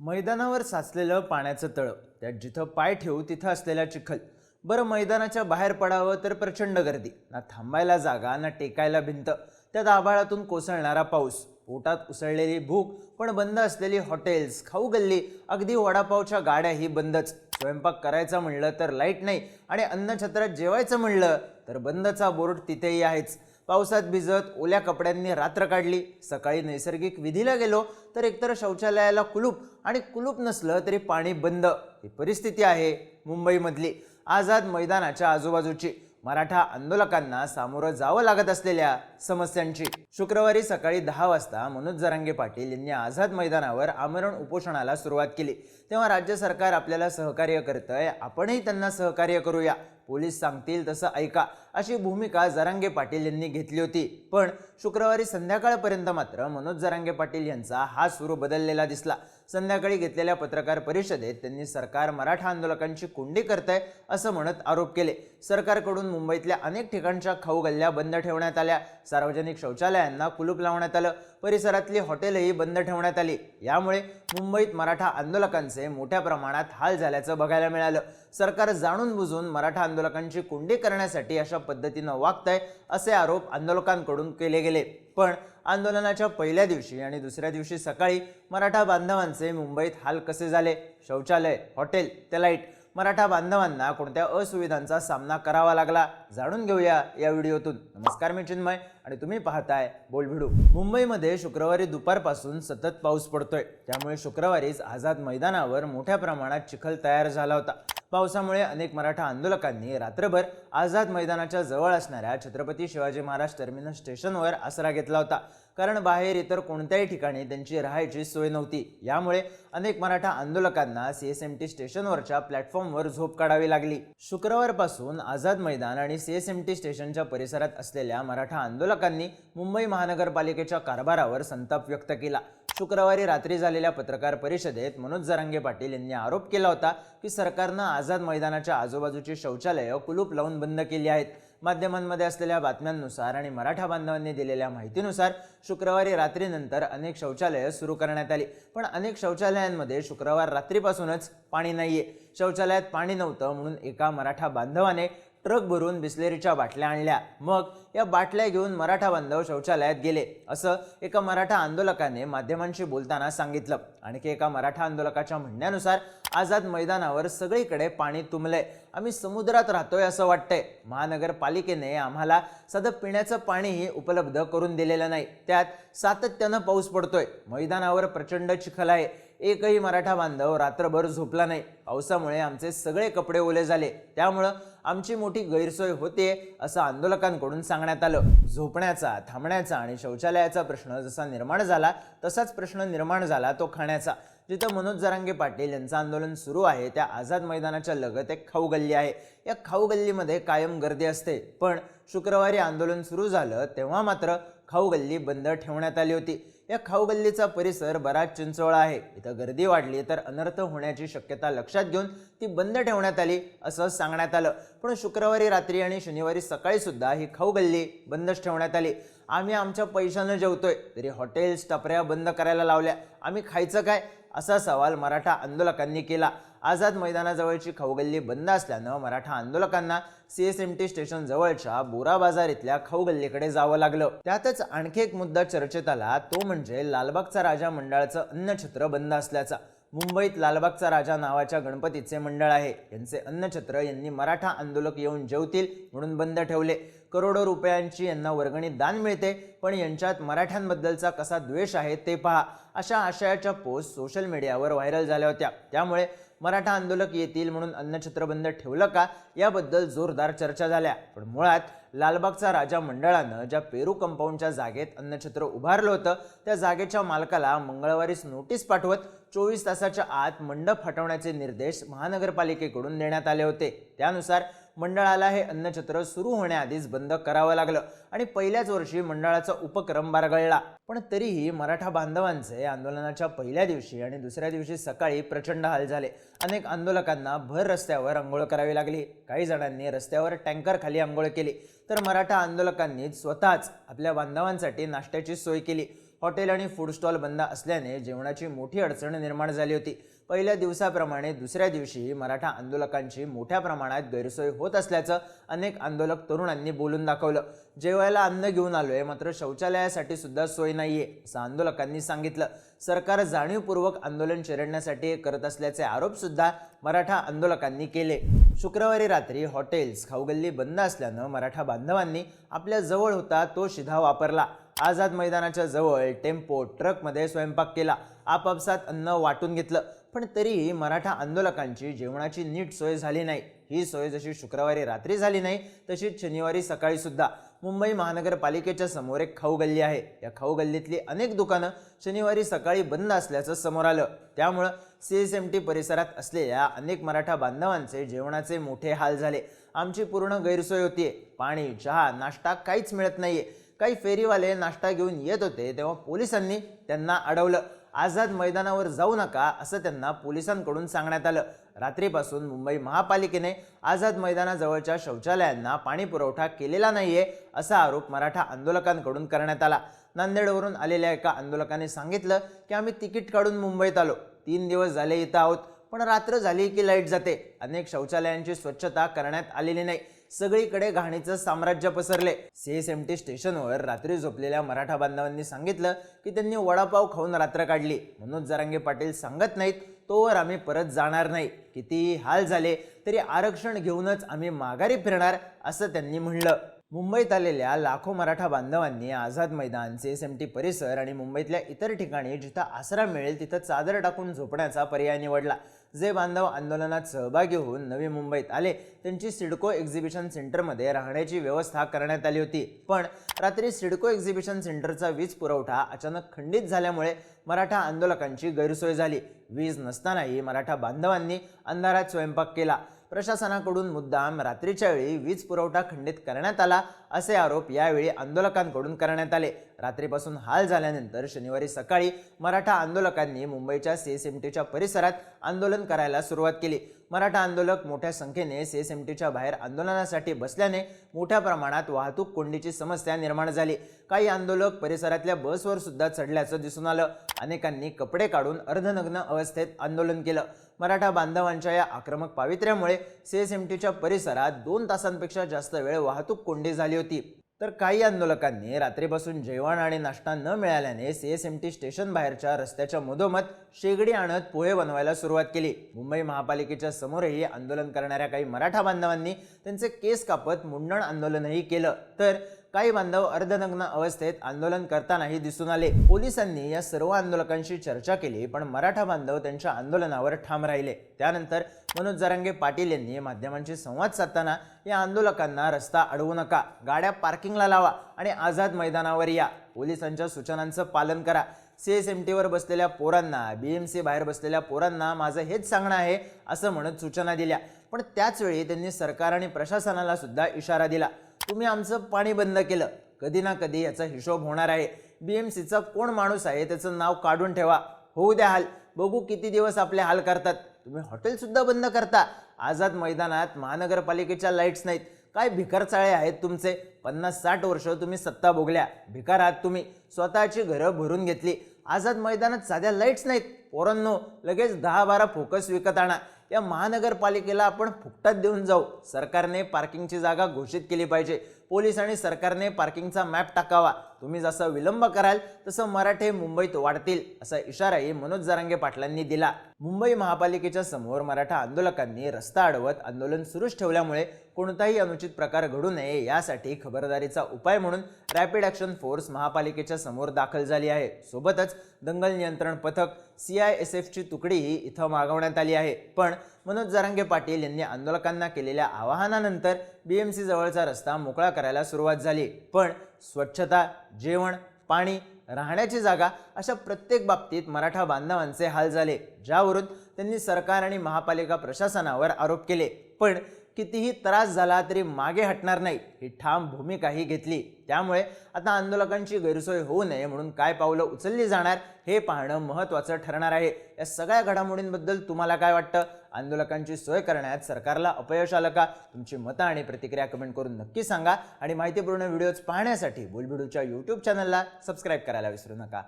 मैदानावर साचलेलं पाण्याचं तळं त्यात जिथं पाय ठेवू तिथं असलेला चिखल. बरं मैदानाच्या बाहेर पडावं तर प्रचंड गर्दी. ना थांबायला जागा ना टेकायला भिंत. त्यात आभाळातून कोसळणारा पाऊस. पोटात उसळलेली भूक पण बंद असलेली हॉटेल्स खाऊ गल्ली अगदी वडापावच्या गाड्याही बंदच. स्वयंपाक करायचा म्हणलं तर लाइट नाही आणि अन्नछत्रात जेवायचं म्हणलं तर बंदचा बोर्ड तिथेही आहेच. पावसात भिजत ओल्या कपड्यांनी रात्र काढली. सकाळी नैसर्गिक विधीला गेलो तर एकतर शौचालयाला कुलूप आणि कुलूप नसलं तरी पाणी बंद. ही परिस्थिती आहे मुंबईमधली. आझाद मैदानाच्या आजूबाजूची. मराठा आंदोलकांना सामोरं जावं लागत असलेल्या समस्यांची. शुक्रवारी सकाळी दहा वाजता मनोज जरांगे पाटील यांनी आझाद मैदानावर आमरण उपोषणाला सुरुवात केली. तेव्हा राज्य सरकार आपल्याला सहकार्य करतंय. आपणही त्यांना सहकार्य करूया. पोलीस सांगतील तसं ऐका. अशी भूमिका जरांगे पाटील यांनी घेतली होती. पण शुक्रवारी संध्याकाळपर्यंत मात्र मनोज जरांगे पाटील यांचा हा सुरू बदललेला दिसला. संध्याकाळी घेतलेल्या पत्रकार परिषदेत त्यांनी सरकार मराठा आंदोलकांची कोंडी आहे असं म्हणत आरोप केले. सरकारकडून मुंबईतल्या अनेक ठिकाणच्या खाऊ गल्ल्या बंद ठेवण्यात आल्या. सार्वजनिक शौचालयांना कुलूप लावण्यात आलं. परिसरातली हॉटेलही बंद ठेवण्यात आली. यामुळे मुंबईत मराठा आंदोलकांचे मोठ्या प्रमाणात हाल झाल्याचं बघायला मिळालं. सरकार जाणून बुजून मराठा आंदोलकांची कोंडी करण्यासाठी अशा पद्धतीनं वागतंय असे आरोप आंदोलकांकडून केले गेले. पण आंदोलनाच्या पहिल्या दिवशी आणि दुसऱ्या दिवशी सकाळी मराठा बांधवांचे मुंबईत हाल कसे झाले? शौचालय हॉटेल ते लाइट मराठा बांधवांना कोणत्या असुविधांचा सामना करावा लागला? जाणून घेऊया या व्हिडिओतून. नमस्कार मी चिन्मय आणि तुम्ही पाहताय बोलभिडू. मुंबईमध्ये शुक्रवारी दुपारपासून सतत पाऊस पडतोय. त्यामुळे शुक्रवारीच आझाद मैदानावर मोठ्या प्रमाणात चिखल तयार झाला होता. पावसामुळे अनेक मराठा आंदोलकांनी रात्रभर आझाद मैदानाच्या जवळ असणाऱ्या छत्रपती शिवाजी महाराज टर्मिनस स्टेशनवर आसरा घेतला होता. कारण बाहेर इतर कोणत्याही ठिकाणी त्यांची राहायची सोय नव्हती. यामुळे अनेक मराठा आंदोलकांना सी एस एम टी स्टेशनवरच्या प्लॅटफॉर्मवर झोप काढावी लागली. शुक्रवारपासून आझाद मैदान आणि सी एस एम टी स्टेशनच्या परिसरात असलेल्या मराठा आंदोलकांनी मुंबई महानगरपालिकेच्या कारभारावर संताप व्यक्त केला. शुक्रवारी रात्री झालेल्या पत्रकार परिषदेत मनोज जरांगे पाटील यांनी आरोप केला होता की सरकारनं आझाद मैदानाच्या आजूबाजूची शौचालयं कुलूप लावून बंद केली आहेत. माध्यमांमध्ये असलेल्या बातम्यांनुसार आणि मराठा बांधवांनी दिलेल्या माहितीनुसार शुक्रवारी रात्रीनंतर अनेक शौचालयं सुरू करण्यात आली. पण अनेक शौचालयांमध्ये शुक्रवार रात्रीपासूनच पाणी नाहीये. शौचालयात पाणी नव्हतं म्हणून एका मराठा बांधवाने ट्रक भरून बिस्लेरीच्या बाटल्या आणल्या. मग या बाटल्या घेऊन मराठा बांधव शौचालयात गेले. असं एका मराठा आंदोलकाने माध्यमांशी बोलताना सांगितलं. आणखी एका मराठा आंदोलकाच्या म्हणण्यानुसार आझाद मैदानावर सगळीकडे पाणी तुंबलंय. आम्ही समुद्रात राहतोय असं वाटतंय. महानगरपालिकेने आम्हाला सदं पिण्याचं पाणीही उपलब्ध करून दिलेलं नाही. त्यात सातत्यानं पाऊस पडतोय. मैदानावर प्रचंड चिखल आहे. एकही मराठा बांधव रात्रभर झोपला नाही. पावसामुळे आमचे सगळे कपडे ओले झाले. त्यामुळं आमची मोठी गैरसोय होते असं आंदोलकांकडून सांगण्यात आलं. झोपण्याचा थांबण्याचा आणि शौचालयाचा प्रश्न जसा निर्माण झाला तसाच प्रश्न निर्माण झाला तो खाण्याचा. जिथं मनोज जरांगे पाटील यांचं आंदोलन सुरू आहे त्या आझाद मैदानाच्या लगत एक खाऊ गल्ली आहे. या खाऊ गल्लीमध्ये कायम गर्दी असते. पण शुक्रवारी आंदोलन सुरू झालं तेव्हा मात्र खाऊ गल्ली बंद ठेवण्यात आली होती. या खाऊ गल्लीचा परिसर बराच चिंचोळा आहे. इथं गर्दी वाढली तर अनर्थ होण्याची शक्यता लक्षात घेऊन ती बंद ठेवण्यात आली असं सांगण्यात आलं. पण शुक्रवारी रात्री आणि शनिवारी सकाळी सुद्धा ही खाऊ गल्ली बंदच ठेवण्यात आली. आम्ही आमच्या पैशानं जेवतोय तरी हॉटेल्स टपऱ्या बंद करायला लावल्या. आम्ही खायचं काय? असा सवाल मराठा आंदोलकांनी केला. आझाद मैदानाजवळची खाऊगल्ली बंद असल्यानं मराठा आंदोलकांना C S M T station जवळच्या बोरा बाजार इथल्या खाऊगल्लीकडे जावं लागलं. त्यातच आणखी एक मुद्दा चर्चेत आला तो म्हणजे लालबागचा राजा मंडळाचं अन्नछत्र बंद असल्याचा. मुंबईत लालबागचा राजा नावाच्या गणपतीचे मंडळ आहे. यांचे अन्नछत्र यांनी मराठा आंदोलक येऊन जेवतील म्हणून बंद ठेवले. करोडो रुपयांची यांना वर्गणी दान मिळते पण यांच्यात मराठ्यांबद्दलचा कसा द्वेष आहे ते पहा. अशा आशयाच्या पोस्ट सोशल मीडियावर व्हायरल झाल्या होत्या. त्यामुळे मराठा आंदोलक येतील म्हणून अन्नछत्र बंद ठेवलं का? याबद्दल जोरदार चर्चा झाल्या. पण मुळात लालबागचा राजा मंडळानं ज्या पेरू कंपाऊंडच्या जागेत अन्नछत्र उभारलं होतं त्या जागेच्या मालकाला मंगळवारीच नोटीस पाठवत चोवीस तासाच्या आत मंडप हटवण्याचे निर्देश महानगरपालिकेकडून देण्यात आले होते. त्यानुसार मंडळाला हे अन्नछत्र सुरू होण्याआधीच बंद करावं लागलं आणि पहिल्याच वर्षी मंडळाचा उपक्रम बारगळला. पण तरीही मराठा बांधवांचे आंदोलनाच्या पहिल्या दिवशी आणि दुसऱ्या दिवशी सकाळी प्रचंड हाल झाले. अनेक आंदोलकांना भर रस्त्यावर आंघोळ करावी लागली. काही जणांनी रस्त्यावर टँकर खाली आंघोळ केली. तर मराठा आंदोलकांनी स्वतःच आपल्या बांधवांसाठी नाश्त्याची सोय केली. हॉटेल आणि फूड स्टॉल बंद असल्याने जेवणाची मोठी अडचण निर्माण झाली होती. पहिल्या दिवसाप्रमाणे दुसऱ्या दिवशी मराठा आंदोलकांची मोठ्या प्रमाणात गैरसोय होत असल्याचं अनेक आंदोलक तरुणांनी बोलून दाखवलं. जेवायला अन्न घेऊन आलोय मात्र शौचालयासाठी सुद्धा सोय नाहीये असं आंदोलकांनी सांगितलं. सरकार जाणीवपूर्वक आंदोलन चिरडण्यासाठी करत असल्याचे आरोप सुद्धा मराठा आंदोलकांनी केले. शुक्रवारी रात्री हॉटेल्स खाऊगल्ली बंद असल्यानं मराठा बांधवांनी आपल्या जवळ होता तो शिधा वापरला. आझाद मैदानाच्या जवळ टेम्पो ट्रकमध्ये स्वयंपाक केला. आपापसात अन्न वाटून घेतलं. पण तरीही मराठा आंदोलकांची जेवणाची नीट सोय झाली नाही. ही सोय जशी शुक्रवारी रात्री झाली नाही तशीच शनिवारी सकाळी सुद्धा. मुंबई महानगरपालिकेच्या समोर एक खाऊ गल्ली आहे. या खाऊ गल्लीतली अनेक दुकानं शनिवारी सकाळी बंद असल्याचं समोर आलं. त्यामुळं सी एस एम टी परिसरात असलेल्या अनेक मराठा बांधवांचे जेवणाचे मोठे हाल झाले. आमची पूर्ण गैरसोय होतीये. पाणी चहा नाश्ता काहीच मिळत नाहीये. काही फेरीवाले नाश्ता घेऊन येत होते तेव्हा पोलिसांनी त्यांना अडवलं. आझाद मैदानावर जाऊ नका असं त्यांना पोलिसांकडून सांगण्यात आलं. रात्रीपासून मुंबई महापालिकेने आझाद मैदानाजवळच्या शौचालयांना पाणी पुरवठा केलेला नाहीये असा आरोप मराठा आंदोलकांकडून करण्यात आला. नांदेडवरून आलेल्या एका आंदोलकाने सांगितलं की आम्ही तिकीट काढून मुंबईत आलो. तीन दिवस झाले इथं आहोत पण रात्र झाली की लाइट जाते. अनेक शौचालयांची स्वच्छता करण्यात आलेली नाही. सगळीकडे घाणीचं साम्राज्य पसरले. सीएसएमटी स्टेशनवर रात्री झोपलेल्या मराठा बांधवांनी सांगितलं की त्यांनी वडापाव खाऊन रात्र काढली. मनोज जरांगे पाटील सांगत नाहीत तोवर आम्ही परत जाणार नाही. कितीही हाल झाले तरी आरक्षण घेऊनच आम्ही माघारी फिरणार असं त्यांनी म्हणलं. मुंबईत आलेल्या लाखो मराठा बांधवांनी आझाद मैदान टी परिसर आणि मुंबईतल्या इतर ठिकाणी जिथं आसरा मिळेल तिथं चादर टाकून झोपण्याचा पर्याय निवडला. जे बांधव आंदोलनात सहभागी होऊन नवी मुंबईत आले त्यांची सिडको एक्झिबिशन सेंटरमध्ये राहण्याची व्यवस्था करण्यात आली होती. पण रात्री सिडको एक्झिबिशन सेंटरचा वीज पुरवठा अचानक खंडित झाल्यामुळे मराठा आंदोलकांची गैरसोय झाली. वीज नसतानाही मराठा बांधवांनी अंधारात स्वयंपाक केला. प्रशासनाकडून मुद्दाम रात्रीच्या वेळी वीज पुरवठा खंडित करण्यात आला असे आरोप यावेळी आंदोलकांकडून करण्यात आले. रात्रीपासून हाल झाल्यानंतर शनिवारी सकाळी मराठा आंदोलकांनी मुंबईच्या सी एस एम टीच्या परिसरात आंदोलन करायला सुरुवात केली. मराठा आंदोलक मोठ्या संख्येने सी एस एम टीच्या बाहेर आंदोलनासाठी बसल्याने मोठ्या प्रमाणात वाहतूक कोंडीची समस्या निर्माण झाली. काही आंदोलक परिसरातल्या बसवर सुद्धा चढल्याचं दिसून आलं. अनेकांनी कपडे काढून अर्धनग्न अवस्थेत आंदोलन केलं. मराठा बांधवांच्या या आक्रमक पावित्र्यामुळे सी एस एम टीच्या परिसरात दोन तासांपेक्षा जास्त वेळ वाहतूक कोंडी झाली होती. तर काही आंदोलकांनी रात्रीपासून जेवण आणि नाश्ता न मिळाल्याने C S M T station बाहेरच्या रस्त्याच्या मधोमध शेगडी आणत पोहे बनवायला सुरुवात केली. मुंबई महापालिकेच्या समोरही आंदोलन करणाऱ्या काही मराठा बांधवांनी त्यांचे केस कापत मुंडण आंदोलनही केलं. तर काही बांधव अर्धनग्न अवस्थेत आंदोलन करतानाही दिसून आले. पोलिसांनी या सर्व आंदोलकांशी चर्चा केली पण मराठा बांधव त्यांच्या आंदोलनावर ठाम राहिले. त्यानंतर मनोज जरांगे पाटील यांनी माध्यमांशी संवाद साधताना या आंदोलकांना रस्ता अडवू नका गाड्या पार्किंगला लावा आणि आझाद मैदानावर या. पोलिसांच्या सूचनांचं पालन करा. सी एस एम टीवर बसलेल्या पोरांना बी एम सी बाहेर बसलेल्या पोरांना माझं हेच सांगणं आहे असं म्हणत सूचना दिल्या. पण त्याचवेळी त्यांनी सरकार आणि प्रशासनाला सुद्धा इशारा दिला. तुम्ही आमचं पाणी बंद केलं. कधी ना कधी याचा हिशोब होणार आहे. बी एम सीचा कोण माणूस आहे त्याचं नाव काढून ठेवा. होऊ द्या हाल. बघू किती दिवस आपले हाल करतात. तुम्ही हॉटेलसुद्धा बंद करता. आझाद मैदानात महानगरपालिकेच्या लाईट्स नाहीत. काय भिकार चाळे आहेत तुमचे? पन्नास साठ वर्ष तुम्ही सत्ता भोगल्या. भिकार आहात तुम्ही. स्वतःची घरं भरून घेतली. आझाद मैदानात साध्या लाईट्स नाहीत. पोरांनो लगेच दहा बारा फोकस विकत आणा. या महानगरपालिकेला आपण फुकटात देऊन जाऊ. सरकारने पार्किंगची जागा घोषित केली पाहिजे. पोलीस आणि सरकारने पार्किंगचा मॅप टाकावा. तुम्ही जसं विलंब कराल तसं मराठे मुंबईत वाढतील असा इशाराही मनोज जरांगे पाटलांनी दिला. मुंबई महापालिकेच्या समोर मराठा आंदोलकांनी रस्ता अडवत आंदोलन सुरूच ठेवल्यामुळे कोणताही अनुचित प्रकार घडू नये यासाठी खबरदारीचा उपाय म्हणून रॅपिड ॲक्शन फोर्स महापालिकेच्या समोर दाखल झाली आहे. सोबतच दंगल नियंत्रण पथक सी आय एस एफची तुकडीही इथं मागवण्यात आली आहे. पण मनोज जरांगे पाटील यांनी आंदोलकांना केलेल्या आवाहनानंतर बी एम सी जवळचा रस्ता मोकळा करायला सुरुवात झाली. पण स्वच्छता जेवण पाणी राहण्याची जागा अशा प्रत्येक बाबतीत मराठा बांधवांचे हाल झाले ज्यावरून त्यांनी सरकार आणि महापालिका प्रशासनावर आरोप केले. पण कितीही त्रास झाला तरी मागे हटणार नाही. ही ठाम भूमिकाही घेतली. त्यामुळे आता आंदोलकांची गैरसोय होऊ नये म्हणून काय पावलं उचलली जाणार हे पाहणं महत्त्वाचं ठरणार आहे. या सगळ्या घडामोडींबद्दल तुम्हाला काय वाटतं? आंदोलकांची सोय करण्यात सरकारला अपयश आलं का? तुमची मतं आणि प्रतिक्रिया कमेंट करून नक्की सांगा. आणि माहितीपूर्ण व्हिडिओज पाहण्यासाठी बोलबिडूच्या यूट्यूब चॅनलला सबस्क्राईब करायला विसरू नका.